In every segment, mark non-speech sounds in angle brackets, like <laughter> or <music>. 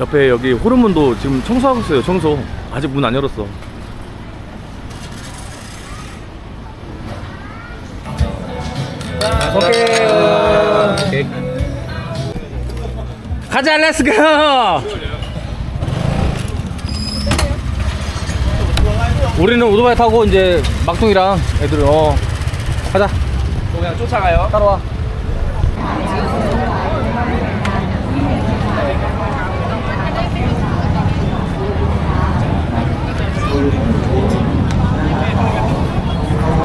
옆에 여기 호르몬도 지금 청소하고 있어요 청소. 아직 문 안 열었어. 오케이. 가자 렛츠고 우리는 오토바이 타고 이제 막둥이랑 애들 어 가자. 그냥 쫓아가요. 따라와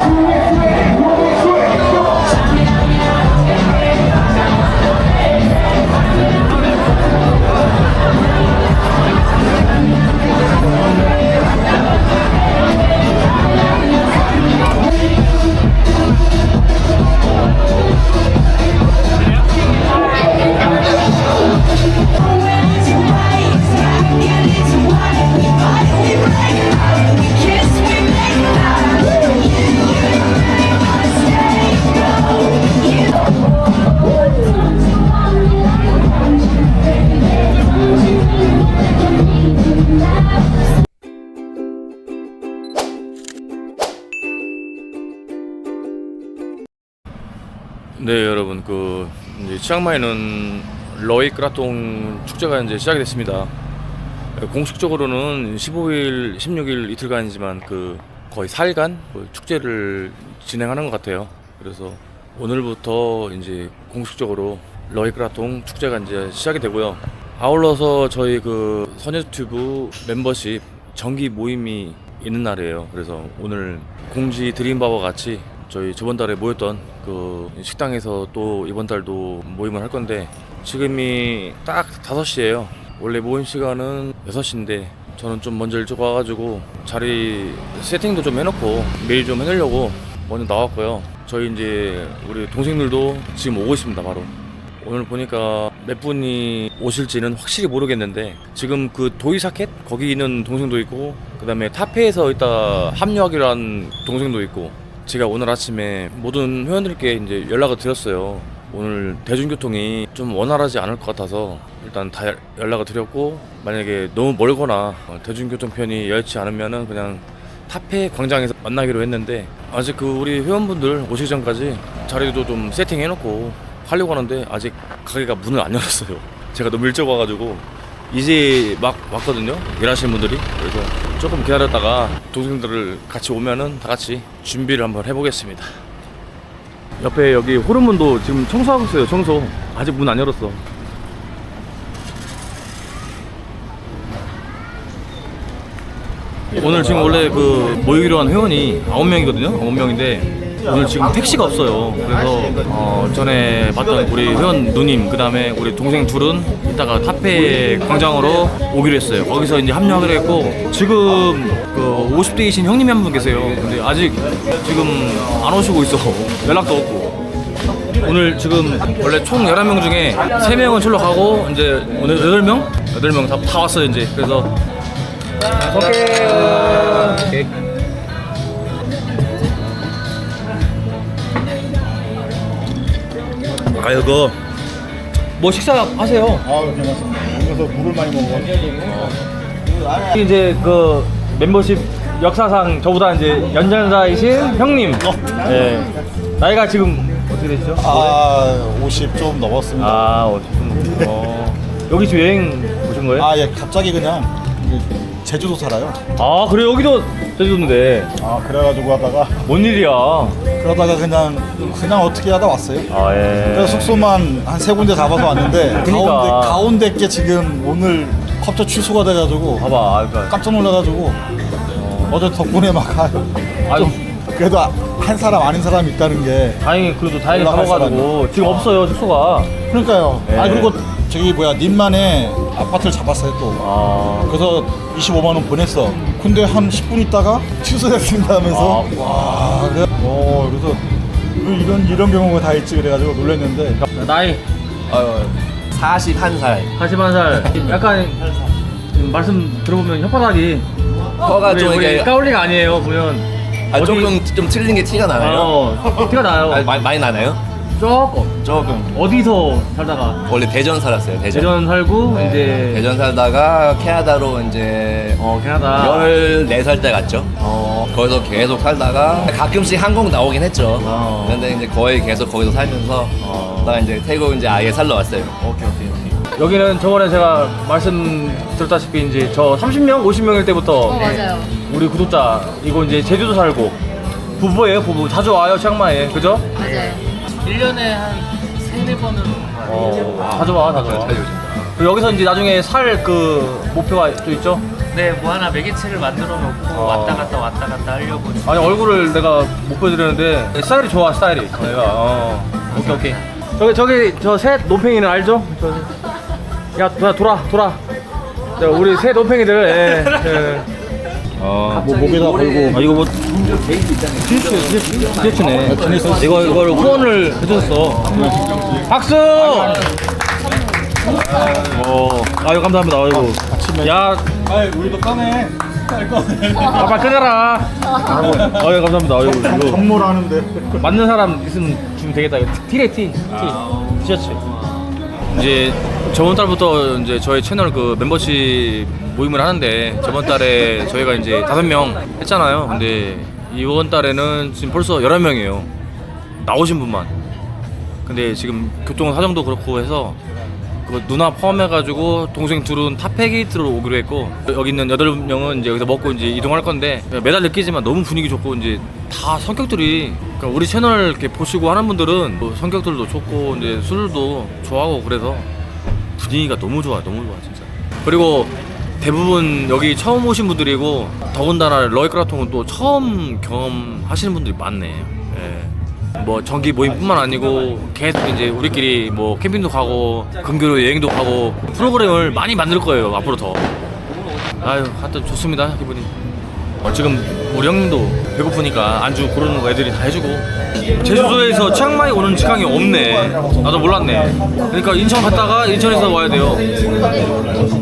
Hallelujah. 네 여러분 그 치앙마이는 러이 크라통 축제가 이제 시작이 됐습니다. 공식적으로는 15일, 16일 이틀간이지만 그 거의 4일간 그 축제를 진행하는 것 같아요. 그래서 오늘부터 이제 공식적으로 러이 크라통 축제가 이제 시작이 되고요. 아울러서 저희 그 선유튜브 멤버십 정기 모임이 있는 날이에요. 그래서 오늘 공지 드린 바와 같이 저희 저번 달에 모였던 그 식당에서 또 이번 달도 모임을 할 건데 지금이 딱 5시예요. 원래 모임 시간은 6시인데 저는 좀 먼저 일찍 와가지고 자리 세팅도 좀 해놓고 메일 좀 해놓으려고 먼저 나왔고요. 저희 이제 우리 동생들도 지금 오고 있습니다, 바로. 오늘 보니까 몇 분이 오실지는 확실히 모르겠는데 지금 그 도이사켓 거기 있는 동생도 있고 그 다음에 타페에서 이따 합류하기로 한 동생도 있고 제가 오늘 아침에 모든 회원들께 이제 연락을 드렸어요. 오늘 대중교통이 좀 원활하지 않을 것 같아서 일단 다 연락을 드렸고 만약에 너무 멀거나 어, 대중교통 편이 여의치 않으면은 그냥 타페 광장에서 만나기로 했는데 아직 그 우리 회원분들 오시기 전까지 자리도 좀 세팅해놓고 하려고 하는데 아직 가게가 문을 안 열었어요. 제가 너무 일찍 와가지고 이제 막 왔거든요. 일하시는 분들이 그래서 조금 기다렸다가 동생들을 같이 오면은 다 같이 준비를 한번 해보겠습니다. 옆에 여기 호르몬도 지금 청소하고 있어요. 청소 아직 문 안 열었어. 오늘 지금 원래 그 모이기로 한 회원이 9명이거든요. 9명인데 오늘 지금 택시가 없어요. 그래서 어 전에 봤던 우리 회원 누님 그다음에 우리 동생 둘은 이따가 타페 광장으로 오기로 했어요. 거기서 이제 합류하기로 했고 지금 그 50대이신 형님이 한 분 계세요. 근데 아직 지금 안 오시고 있어. <laughs> 연락도 없고. 오늘 지금 원래 총 11명 중에 3명은 철로 가고 이제 오늘 8명? 8명 다, 다 왔어요 이제 그래서 오케이 아유 그뭐 식사 하세요 아, 괜찮습니다. 여기서 물을 많이 먹어. 이제 그 멤버십 역사상 저보다 이제 연장자이신 형님 예 나이가 지금 어떻게 되시죠? 아, 50 좀 넘었습니다. 아 어쨌든 어, 여기 지금 여행 오신 거예요? 아, 예, 갑자기 그냥 그 제주도 살아요. 아 그래 여기도 제주도인데 아, 그래가지고 하다가 뭔 일이야 그러다가 그냥 그냥 어떻게 하다 왔어요. 아 예 그래서 숙소만 한 세 군데 잡아서 왔는데 <laughs> 그러니까. 가운데 가운데 게 지금 오늘 갑자기 취소가 돼가지고 봐봐 아, 그러니까 깜짝 놀라가지고 어제 덕분에 막 한- 아유. 좀 그래도 한 사람 아닌 사람이 있다는 게 다행히 그래도 다행히 연락할 잡아가지고 지금 없어요 숙소가 그러니까요. 예. 아 그리고 저기 뭐야 님만의 아파트를 잡았어요 또. 아 그래서 25만 원 보냈어. 근데 한 10분 있다가 취소됐습니다 하면서 아, 와 그래. 어 그래서 이런 이런 경우가 다 있지 그래가지고 놀랐는데 나이 어, 41살. 41살 약간 음, 말씀 들어보면 혓바닥이 혀가 우리, 좀 우리 이게 까울리가 아니에요 보면 아, 어디- 조금 좀 틀린 게 티가 나나요? 어, 티가 나요 아, 마, 많이 나나요? 조금 조금. 어디서 살다가 원래 대전 살았어요. 대전. 대전 살고 네, 이제 대전 살다가 캐나다로 이제 어 캐나다 14살 때 갔죠. 어 거기서 계속 살다가 가끔씩 한국 나오긴 했죠. 어. 근데 이제 거의 계속 거기서 살면서 어. 나 이제 태국 이제 아예 살러 왔어요. 오케이 오케이 오케이 여기는 저번에 제가 말씀드렸다시피 이제 저 30명 50명일 때부터 어, 맞아요. 우리 구독자 이거 이제 제주도 살고 부부예요 부부 자주 와요 치앙마이에 그죠? 맞아요. 1년에 한 세네 번은 와요. 어 자주 와 자주 와 그리고 여기서 이제 나중에 살 그 목표가 또 있죠? 네, 뭐 하나 매개체를 만들어 놓고 어. 왔다 갔다 왔다 갔다 하려고 지금 아니 얼굴을 내가 못 보여드렸는데 스타일이 좋아 스타일이 내가 어 오케이 오케이 저기 저기 저새 노팽이는 알죠? 저, 야 돌아 돌아 우리 새 노팽이들 예, 예. 어, 뭐 목에다 걸고. 아 이거 뭐 티셔츠 티셔츠 티셔츠네. 이거 이걸 후원을 해줬어. 박수! 어 아유 감사합니다. 아이고. 야. 아이 우리도 꺼내. 아빠 끊어라. 아유 감사합니다. 아이고 이거. 선물하는데. 맞는 사람 있으면 주면 되겠다. 이거 티래 티, 티, 티셔츠. 이제 저번 달부터 이제 저희 채널 그 멤버십 모임을 하는데 저번 달에 저희가 이제 다섯 명 했잖아요. 근데 이번 달에는 지금 벌써 11명이에요. 나오신 분만. 근데 지금 교통 사정도 그렇고 해서 그 누나 포함해가지고 동생 둘은 탑페게이트로 오기로 했고 여기 있는 여덟 명은 이제 여기서 먹고 이제 이동할 건데 매달 느끼지만 너무 분위기 좋고 이제 다 성격들이 그러니까 우리 채널 이렇게 보시고 하는 분들은 뭐 성격들도 좋고 이제 술도 좋아하고 그래서 분위기가 너무 좋아 너무 좋아 진짜 그리고 대부분 여기 처음 오신 분들이고 더군다나 러이크라통은 또 처음 경험하시는 분들이 많네 예. 뭐 정기 모임뿐만 아니고 계속 이제 우리끼리 뭐 캠핑도 가고 근교로 여행도 가고 프로그램을 많이 만들 거예요 앞으로 더 아유 하여튼 좋습니다 기분이 어, 지금 우리 형님도 배고프니까 안주 고르는 거 애들이 다 해주고 제주도에서 치앙마이 오는 직항이 없네 나도 몰랐네 그러니까 인천 갔다가 인천에서 와야 돼요 또,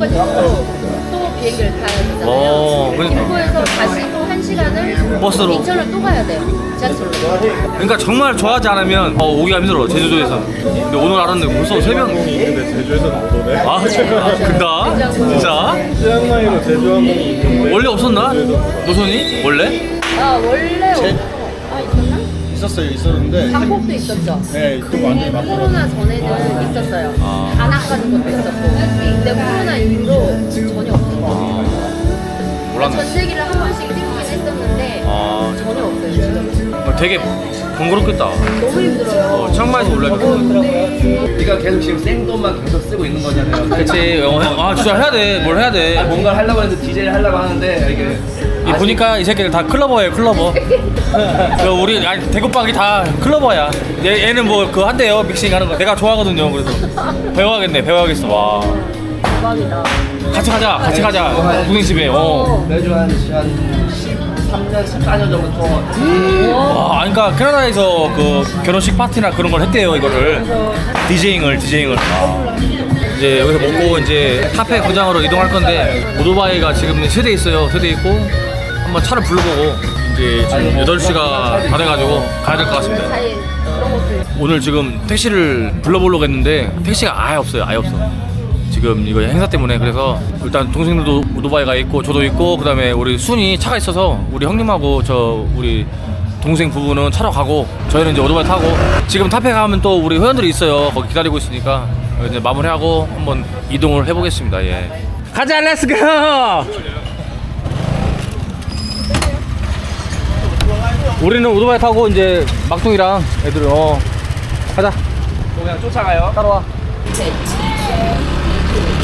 또 비행기를 타야 되잖아요. 어, 그러니까. 김포에서 다시 또 한 시간을 버스로. 인천을 또 가야 돼요. 지하철로. 그러니까 정말 좋아하지 않으면 어, 오기가 힘들어 제주도에서 근데 오늘 알았는데 벌써 새벽 근데 제주에서는 못 오네 아 근다? 진짜? 치앙마이로 제주 항공이 있는데 원래 없었나? 노선이? 원래? 아, 원래. 제- 아, 있었나? 있었어요 있었는데 방콕도 있었죠. 네 그거 완전히 바꿔 코로나 전에는 있었어요. 아. 안악 가는 것도 있었고. 근데 코로나 이후로 전혀 없어요. 몰랐네 전세기를 한 번씩 띄우긴 했었는데 아 전혀 없어요 지금. 어, 되게 번거롭겠다. 너무 힘들어요. 어, 치앙마이에서 올라가겠다 네가 계속 지금 생돈만 계속 쓰고 있는 거잖아요. 그치 어, 아 진짜 해야 돼 뭘 해야 돼. 뭔가 하려고 했는데 DJ 하려고 하는데 이게 이 보니까 이 새끼들 다 클러버예요 클러버. 그 우리 아니 대구빵이 다 클러버야. 얘, 얘는 뭐 그거 한대요 믹싱 하는 거. 내가 좋아하거든요 그래서 배워야겠네 배워야겠어. 와. 대박이다. 같이 가자 같이 가자. 동생 집에. 어. 매주 한, 한 13년, 14년 전부터 와, 아니, 그러니까 캐나다에서 그 결혼식 파티나 그런 걸 했대요 이거를. 디제잉을 디제잉을. 아. 이제 여기서 먹고 이제 카페 고장으로 이동할 건데 오토바이가 지금 세대 있어요. 세대 있고 한번 차를 불러보고 이제 지금 8시가 다 돼가지고 가야 될 것 같습니다. 오늘 지금 택시를 불러보려고 했는데 택시가 아예 없어요. 아예 없어 지금 이거 행사 때문에 그래서 일단 동생들도 오토바이가 있고 저도 있고 그다음에 우리 순이 차가 있어서 우리 형님하고 저 우리 동생 부부는 차로 가고 저희는 이제 오토바이 타고 지금 타페 가면 또 우리 회원들이 있어요. 거기 기다리고 있으니까 이제 마무리하고 한번 이동을 해보겠습니다. 예. 가자 렛츠고 우리는 오토바이 타고 이제 막둥이랑 애들 어 가자. 그냥 쫓아가요. 따라와 Thank you.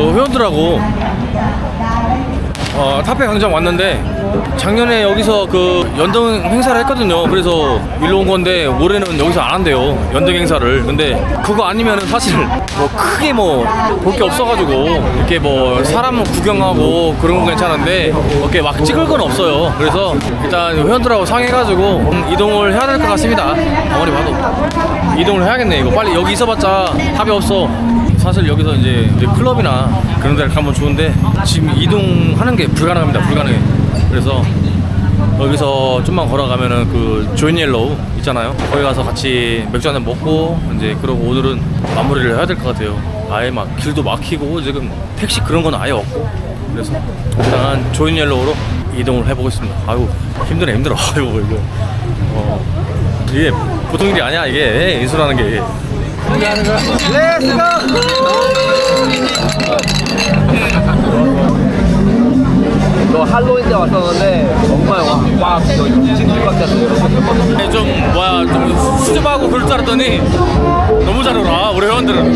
그 회원들하고 어, 타페 광장 왔는데 작년에 여기서 그 연등 행사를 했거든요. 그래서 일로 온 건데 올해는 여기서 안 한대요. 연등 행사를. 근데 그거 아니면은 사실 뭐 크게 뭐 볼 게 없어가지고 이렇게 뭐 사람 구경하고 그런 건 괜찮은데 이렇게 막 찍을 건 없어요. 그래서 일단 회원들하고 상해가지고 음, 이동을 해야 될 것 같습니다. 아무리 봐도 이동을 해야겠네. 이거 빨리 여기 있어봤자 답이 없어. 사실 여기서 이제 클럽이나 그런 데를 가면 좋은데 지금 이동하는 게 불가능합니다. 불가능해. 그래서 여기서 좀만 걸어가면은 그 조인 옐로우 있잖아요. 거기 가서 같이 맥주 한잔 먹고 이제 그러고 오늘은 마무리를 해야 될 것 같아요. 아예 막 길도 막히고 지금 택시 그런 건 아예 없고 그래서 일단 조인 옐로우로 이동을 해보겠습니다. 아유 힘드네 힘들어. <laughs> 아유 이거 어, 이게 보통 일이 아니야 이게 인수라는 게. 너 할로윈 때 왔었는데 정말 와, 와, 너 진줄 같았어요. 네, 좀 뭐야 좀 수줍하고 그럴 줄 알았더니 너무 잘 놀아 우리 회원들은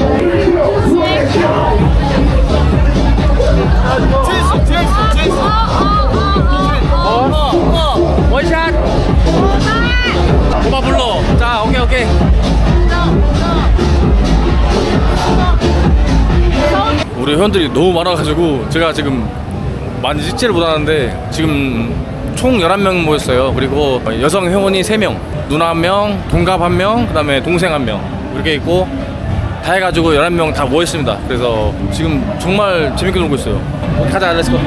회원들이 너무 많아가지고 제가 지금 많이 찍지를 못하는데 지금 총 11명 모였어요. 그리고 여성 회원이 3명 누나 1명 동갑 1명 그 다음에 동생 1명 이렇게 있고 다 해가지고 11명 다 모였습니다. 그래서 지금 정말 재밌게 놀고 있어요. 가자 렛츠고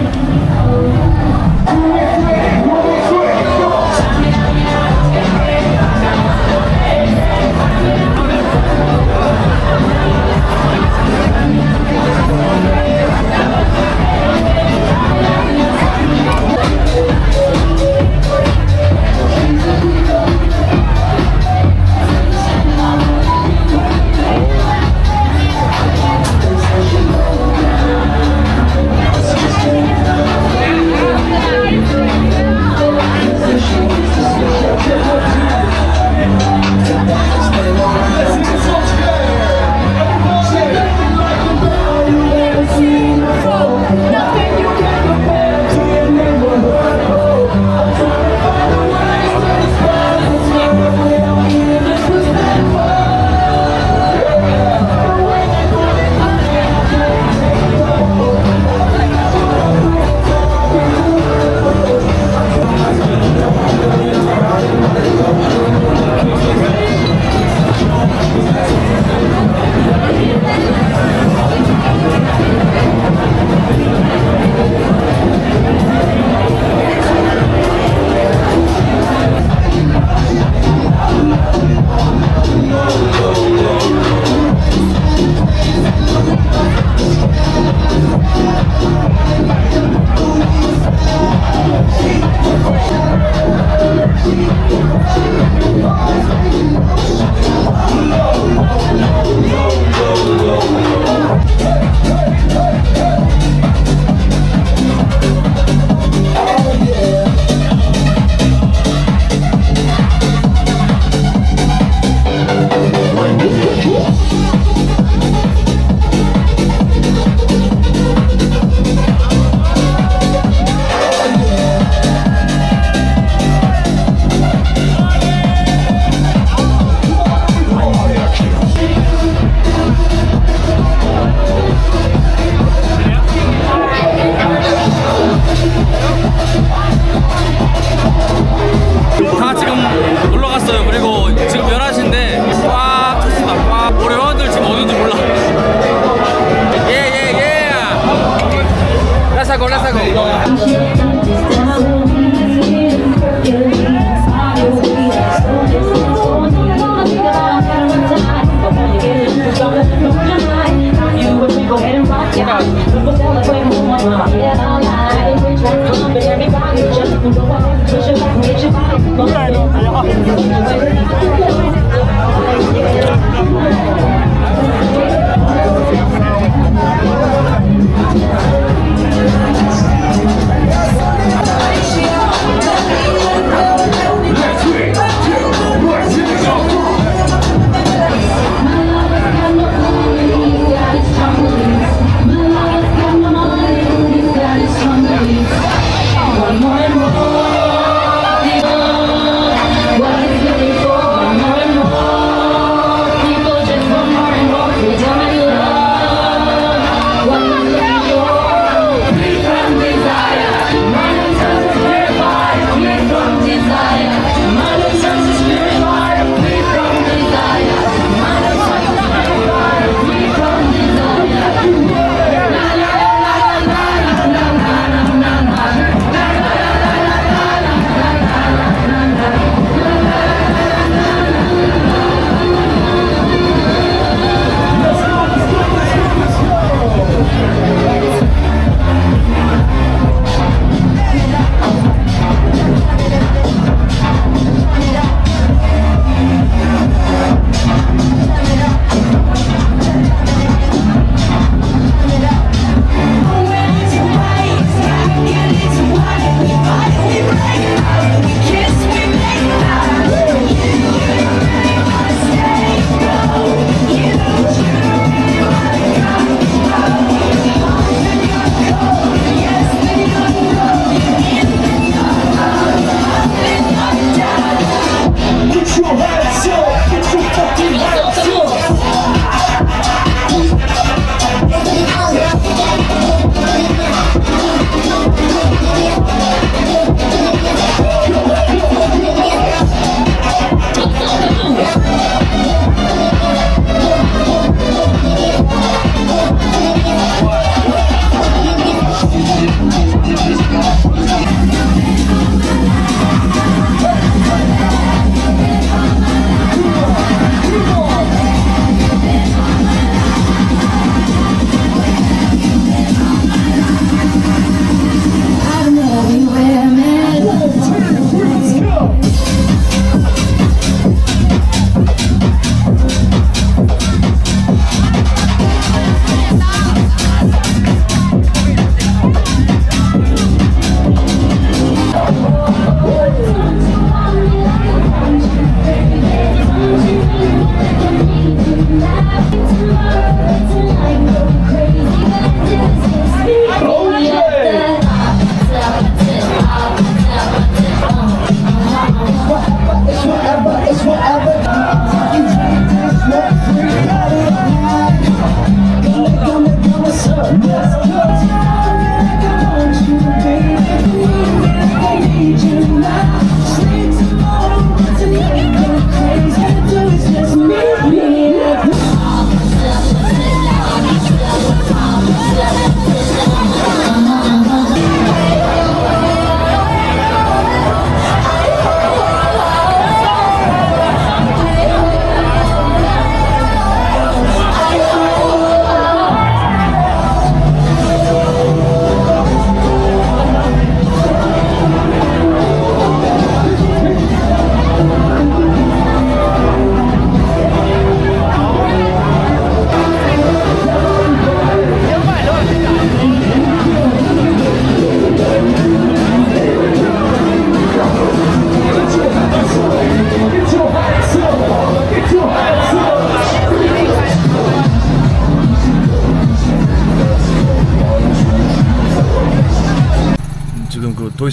you alive.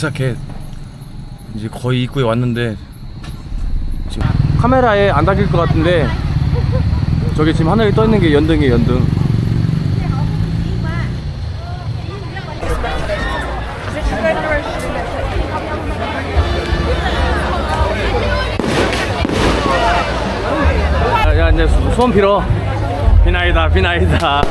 도이사켓 이제 거의 입구에 왔는데 지금 카메라에 안 담길 것 같은데 저기 지금 하늘에 떠 있는 게 연등이에요 연등. 야, 야 이제 수- 소원 빌어 비나이다 비나이다